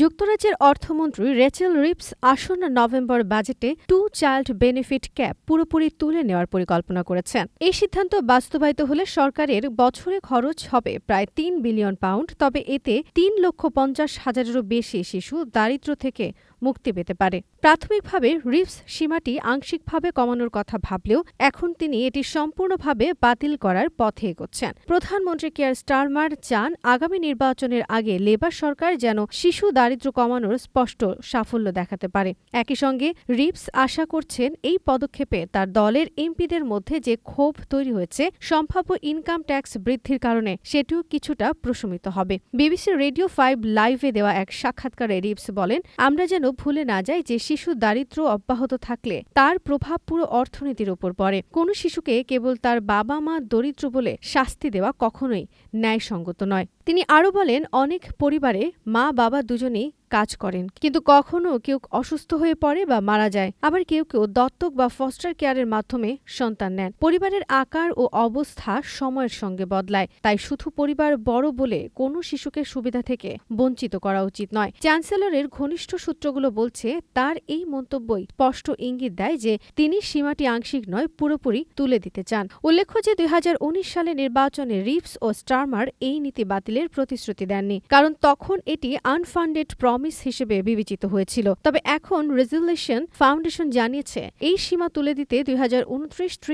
যুক্তরাজ্যের অর্থমন্ত্রী Rachel Reeves আসন্ন নভেম্বর বাজেটে টু চাইল্ড বেনিফিট ক্যাপ পুরোপুরি তুলে নেওয়ার পরিকল্পনা করেছেন। এই সিদ্ধান্ত বাস্তবায়িত হলে সরকারের বছরে খরচ হবে প্রায় তিন বিলিয়ন পাউন্ড, তবে এতে তিন লক্ষ পঞ্চাশ হাজারেরও বেশি শিশু, দারিদ্র থেকে মুক্তি পেতে পারে। প্রাথমিকভাবে রিপস সীমাটি আংশিকভাবে কমানোর কথা ভাবলেও এখন তিনি এটি সম্পূর্ণভাবে বাতিল করার পথে এগোচ্ছেন। প্রধানমন্ত্রী কেয়ার স্টারমার চান আগামী নির্বাচনের আগে লেবার সরকার যেন শিশু দারিদ্র্য কমানোর স্পষ্ট সাফল্য দেখাতে পারে। একই সঙ্গে রিপস আশা করছেন এই পদক্ষেপে তার দলের এমপিদের মধ্যে যে ক্ষোভ তৈরি হয়েছে, সম্ভাব্য ইনকাম ট্যাক্স বৃদ্ধির কারণে সেটিও কিছুটা প্রশমিত হবে। বিবিসি রেডিও ফাইভ লাইভে দেওয়া এক সাক্ষাৎকারে রিপস বলেন, আমরা যেন ভুলে না যায় যে শিশু দারিদ্র অব্যাহত থাকলে তার প্রভাব পুরো অর্থনীতির ওপর পড়ে। কোনো শিশুকে কেবল তার বাবা মা দরিদ্র বলে শাস্তি দেওয়া কখনোই ন্যায়সঙ্গত নয়। তিনি আরও বলেন, অনেক পরিবারে মা বাবা দুজনেই কাজ করেন। কিন্তু কখনো কেউ অসুস্থ হয়ে পড়ে বা মারা যায়, আবার কেউ কেউ দত্তক বা ফস্টার কেয়ারের মাধ্যমে সন্তান নেন। পরিবারের আকার ও অবস্থা সময়ের সঙ্গে বদলায়, তাই শুধু পরিবার বড় বলে কোনো শিশুকে সুবিধা থেকে বঞ্চিত করা উচিত নয়। চ্যান্সেলরের ঘনিষ্ঠ সূত্রগুলো বলছে, তার এই মন্তব্যই স্পষ্ট ইঙ্গিত দেয় যে, তিনি সীমাটি আংশিক নয়, পুরোপুরি তুলে দিতে চান। উল্লেখ্য যে, দুই হাজার উনিশ সালে নির্বাচনে রিপস ও স্টারমার এই নীতি বাতিলের প্রতিশ্রুতি দেননি, কারণ তখন এটি আনফান্ডেড প্রমিস হিসেবে বিবেচিত হয়েছিল। তবে এখন রেজুলেশন ফাউন্ডেশন জানিয়েছে, এই সীমা তুলে দিতে দুই হাজার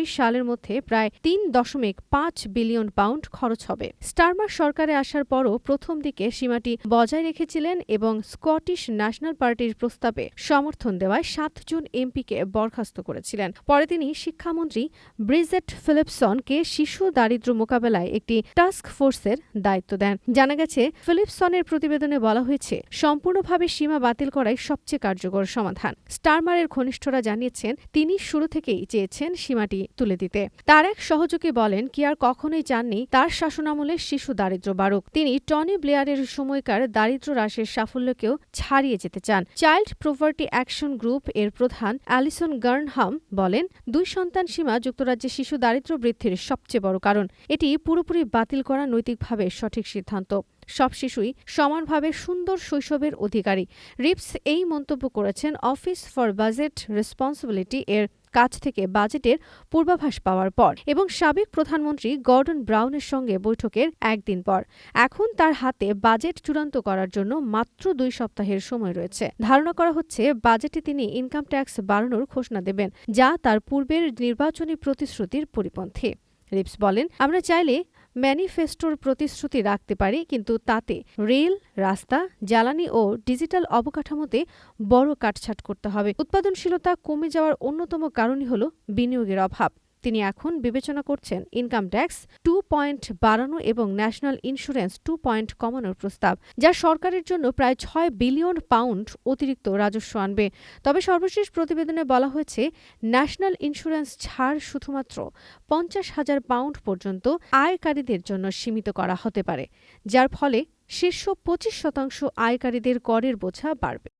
সালের মধ্যে প্রায় তিন দশমিক পাঁচ বিলিয়ন পাউন্ড খরচ হবে। স্টারমার সরকারে আসার পরও প্রথম দিকে সীমাটি বজায় রেখেছিলেন এবং স্কটিশ ন্যাশনাল পার্টির প্রস্তাবে সমর্থন দেওয়ায় সাতজন এমপিকে বরখাস্ত করেছিলেন। পরে তিনি শিক্ষামন্ত্রী ব্রিজেট ফিলিপসনকে শিশু দারিদ্র্য মোকাবেলায় একটি টাস্ক ফোর্সের দায়িত্ব দেন। জানা গেছে ফিলিপসনের প্রতিবেদনে বলা হয়েছে সম্পূর্ণভাবে সীমা বাতিল করাই সবচেয়ে কার্যকর সমাধান। স্টারমারের ঘনিষ্ঠরা জানিয়েছেন, তিনি শুরু থেকেই চেয়েছেন সীমাটি তুলে দিতে। তার এক সহযোগী বলেন, কি আর কখনোই চাননি, তার শাসনামলে শিশু দারিদ্র্য বাড়ুক। তিনি টনি ব্লেয়ারের সময়কার দারিদ্র হ্রাসের সাফল্যকেও ছাড়িয়ে যেতে চান। চাইল্ড প্রপার্টি অ্যাকশন গ্রুপ এর প্রধান অ্যালিসন গার্নহাম বলেন, দুই সন্তান সীমা যুক্তরাজ্যে শিশু দারিদ্র্য বৃদ্ধির সবচেয়ে বড় কারণ। এটি পুরোপুরি বাতিল করা নৈতিকভাবে সঠিক সিদ্ধান্ত। সব শিশুই সমানভাবে সুন্দর শৈশবের অধিকারী। রিপস এই মন্তব্য করেছেন অফিস ফর বাজেট রেসপন্সিবিলিটি এর কাছ থেকে বাজেটের পূর্বাভাস পাওয়ার পর এবং সাবেক প্রধানমন্ত্রী গর্ডন ব্রাউনের সঙ্গে বৈঠকের একদিন পর। এখন তার হাতে বাজেট চূড়ান্ত করার জন্য মাত্র দুই সপ্তাহের সময় রয়েছে। ধারণা করা হচ্ছে, বাজেটে তিনি ইনকাম ট্যাক্স বাড়ানোর ঘোষণা দেবেন, যা তার পূর্বের নির্বাচনী প্রতিশ্রুতির পরিপন্থী। রিপস বলেন, আমরা চাইলে ম্যানিফেস্টোর প্রতিশ্রুতি রাখতে পারে, কিন্তু তাতে রেল, রাস্তা, জ্বালানি ও ডিজিটাল অবকাঠামোতে বড় কাটছাট করতে হবে। উৎপাদনশীলতা কমে যাওয়ার অন্যতম কারণই হল বিনিয়োগের অভাব। তিনি এখন বিবেচনা করছেন ইনকাম ট্যাক্স টু পয়েন্ট বাড়ানো এবং ন্যাশনাল ইন্স্যুরেন্স টু পয়েন্ট কমানোর প্রস্তাব, যা সরকারের জন্য প্রায় ছয় বিলিয়ন পাউন্ড অতিরিক্ত রাজস্ব আনবে। তবে সর্বশেষ প্রতিবেদনে বলা হয়েছে ন্যাশনাল ইন্স্যুরেন্স ছাড় শুধুমাত্র পঞ্চাশ হাজার পাউন্ড পর্যন্ত আয়কারীদের জন্য সীমিত করা হতে পারে, যার ফলে শীর্ষ পঁচিশ শতাংশ আয়কারীদের করের বোঝা বাড়বে।